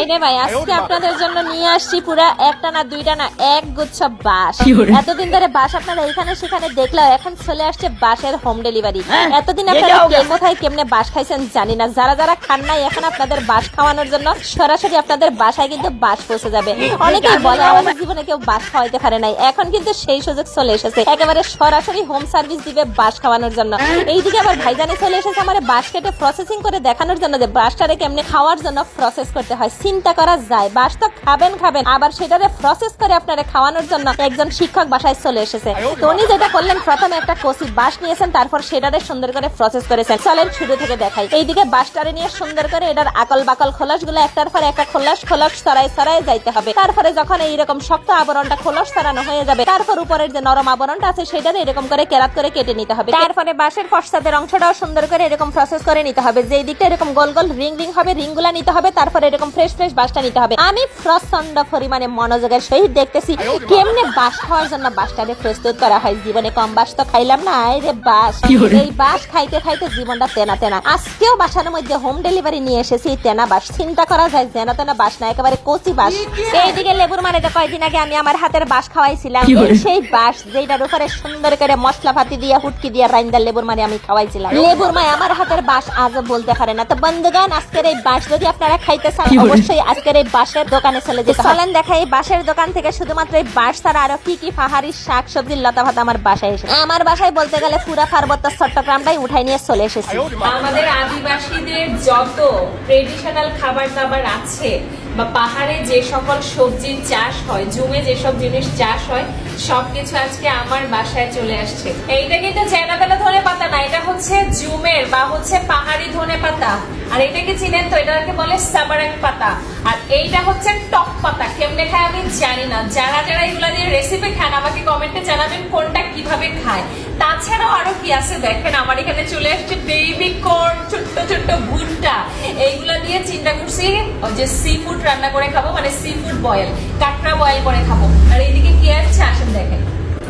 ভাই রে ভাই আজকে আপনাদের জন্য নিয়ে আসছি পুরা একটা না দুইটা না এক গুচ্ছ বাস এতদিন ধরে বাস আপনারা এখানে সেখানে এখন চলে আসছে বাসের হোম ডেলিভারি এতদিন আপনারা কে কোথায় কেমনে বাস খাইছেন জানি না। যারা যারা খান নাই এখন আপনাদের বাস খাওয়ানোর জন্য সরাসরি আপনাদের বাসায় কিন্তু বাস পৌঁছে যাবে। অনেকেই বলে আমাদের জীবনে কেউ বাস খাওয়াইতে পারে নাই। এখন কিন্তু সেই সুযোগ চলে এসেছে। একেবারে সরাসরি হোম সার্ভিস দিবে বাস খাওয়ানোর জন্য। এইদিকে আবার ভাইজানে চলে এসেছে আমার বাস কেটে প্রসেসিং করে দেখানোর জন্য যে বাসটারে কেমনে খাওয়ার জন্য প্রসেস করতে হয়। চিন্তা করা যায়। বাস তো খাবেন খাবেন। আবার সেটারে প্রসেস করে আপনারা খাওয়ানোর জন্য একজন শিক্ষক বাসায় চলে এসেছে। তো উনি যেটা করলেন প্রথমে একটা কচি বাস নিয়েছেন তারপর সেটারে সুন্দর করে প্রসেস করেছেন। চলেন শুরু থেকে দেখাই। এইদিকে বাসটারে নিয়ে সুন্দর করে এটার আকল বাকল খোলসগুলো একটার পর একটা খোলস খোলস সরাই সরাই যাইতে হবে। তারপরে যখন এইরকম শক্ত আবরণটা খোলস সরানো হয়ে যাবে তারপর উপরের যে নরম আবরণটা আছে সেটারে এরকম করে কেরাত করে কেটে নিতে হবে। তারপরে বাসের ফসাদের অংশটাও সুন্দর করে এরকম প্রসেস করে নিতে হবে। যেই দিকটা এরকম গোল গোল রিং রিং হবে রিংগুলা নিতে হবে। তারপরে এরকম ফ্রেশ ফ্রেশ বাসটা নিতে হবে। আমি প্রচণ্ড পরিমাণে মনোযোগের সহিত দেখতেছি কেমনে বাস খাওয়ার জন্য বাসটাকে প্রস্তুত করা হয়। জীবনে কম বাস তো খাইলাম না রে বাস। এই বাস খাইতে খাইতে জীবনটা তেনা তেনা। আজকেও বাসার মধ্যে হোম ডেলিভারি নিয়ে এসেছি তেনা বাস। চিন্তা করা যায় যেনা তেনা বাস না একেবারে কচি বাস। এইদিকে লেবুর মানে কয়দিন আগে আমি আমার হাতের বাস খাওয়াইছিলাম সেই বাস যেটার উপরে সুন্দর করে মশলা ভাতি দিয়া হুটকি দিয়া রাইন্দা লেবুর মানে আমি খাওয়াইছিলাম। লেবুর মায় আমার হাতের বাস আজও বলতে পারে না। তো বন্ধুগণ আজকের এই বাস যদি আপনারা খাইতে চান অবশ্যই আজকের এই বাসের দোকানে চলে যেতে চলেন দেখা এই বাঁশের দোকান থেকে শুধুমাত্র এই বাঁশ ছাড়া আরও কি কি পাহাড়ি শাক সবজির লতা ভাত আমার বাসায় এসে আমার বাসায় বলতে গেলে পুরা পার্বত্য চট্টগ্রামটাই উঠাই নিয়ে চলে এসেছি। আমাদের আদিবাসীদের যত ট্রেডিশনাল খাবার দাবার আছে বা পাহাড়ে যে সকল সবজির চাষ হয়, জুমে যেসব জিনিস চাষ হয়, সবকিছু আজকে আমার বাসায় চলে আসছে। এইটা কিন্তু চেনাবেলা ধনে পাতা না, এটা হচ্ছে জুমের বা হচ্ছে পাহাড়ি ধনে পাতা। আর এটাকে চিনেন তো এটাকে বলে সাবারাং পাতা। আর এইটা হচ্ছে টক পাতা, কেমনে খায় আমি জানি না। যারা যারা এগুলা দিয়ে রেসিপি খান, আমাকে কমেন্টে জানাবেন কোনটা কীভাবে খায়। তাছাড়াও আরও কি আছে দেখেন, আমার এখানে চলে আসছে বেবি কর্ন ছোট্ট ভুট্টা এইগুলা দিয়ে চিন্তা করছি যে সি ফুড রান্না করে খাব মানে সি ফুড বয়েল কাঁকড়া বয়েল করে খাব। আর এইদিকে কি আছে? আসেন দেখেন।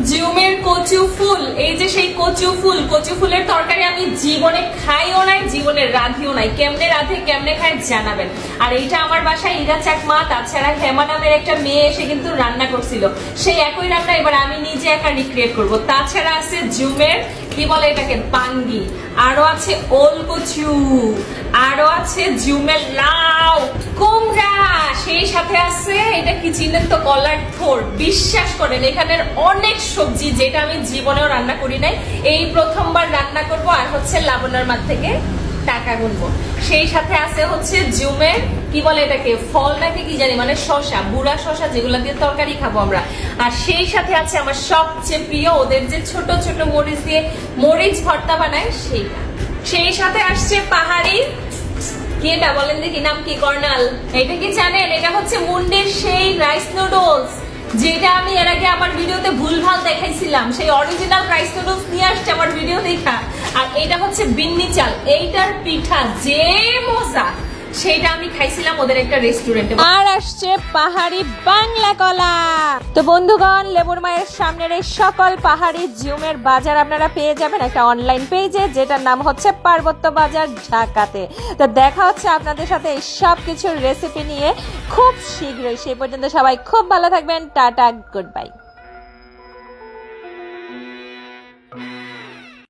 জিউমের কচু ফুল, এই যে সেই কচু ফুল, কচু ফুলের তরকারি আমি জীবনে খাইও নাই, জীবনে রাধিও নাই। কেমনে রাঁধে, কেমনে খাই জানাবেন। আর এইটা আমার বাসায় ইরা চাকমা, তাছাড়া হেমা নামের একটা মেয়ে এসে কিন্তু রান্না করছিল। সেই একই রান্না এবার আমি নিজে একা রিক্রিয়েট করব। তাছাড়া আছে জুমের কি বলে এটাকে? পাঙ্গি। আরও আছে ওল কচু আরও আছে জুমের লাউ। কুমড়া। সেই সাথে আছে, এটা কি চিনেন তো, কলার থোর। বিশ্বাস করেন, এখানের অনেক সবজি যেটা আমি জীবনেও রান্না করি নাই, এই প্রথমবার রান্না করব আর হচ্ছে লাবণার মাঠ থেকে টাকা গুনবো। সেই সাথে আছে হচ্ছে জুমের কি বলে এটাকে? ফল নাকি কি জানি? মানে শশা বুড়া শশা যেগুলো দিয়ে তরকারি খাব আমরা। আর সেই সাথে আছে আমার সবচেয়ে প্রিয় ওদের যে ছোট ছোট মরিচ দিয়ে মরিচ ভর্তা বানায় সেই সেই সাথে আসছে পাহাড়ি। কি এটা বলেন দেখি, নাম কি? কর্নাল। এটা কি জানেন? এটা হচ্ছে মুন্ডের সেই রাইস নুডলস যেটা আমি এর আগে আমার ভিডিওতে ভুলভাল দেখাইছিলাম। সেই অরিজিনাল রাইস নুডলস নিয়ে আসছে আমার ভিডিও দেখা। আর এটা হচ্ছে বিন্নি চাল। এইটার পিঠা যে মজা। সেটা আমি খাইছিলাম ওদের একটা রেস্টুরেন্টে আর আসছে পাহাড়ি বাংলা কলা। তো বন্ধুগণ, লেবুর মায়ের সামনের এই সকল পাহাড়ি জিউমের বাজার আপনারা পেয়ে যাবেন একটা অনলাইন পেজে যেটার নাম হচ্ছে পার্বত্য বাজার ঢাকাতে। তো দেখা হচ্ছে আপনাদের সাথে এই সব কিছুর রেসিপি নিয়ে খুব শীঘ্রই। সেই পর্যন্ত সবাই খুব ভালো থাকবেন। Tata good bye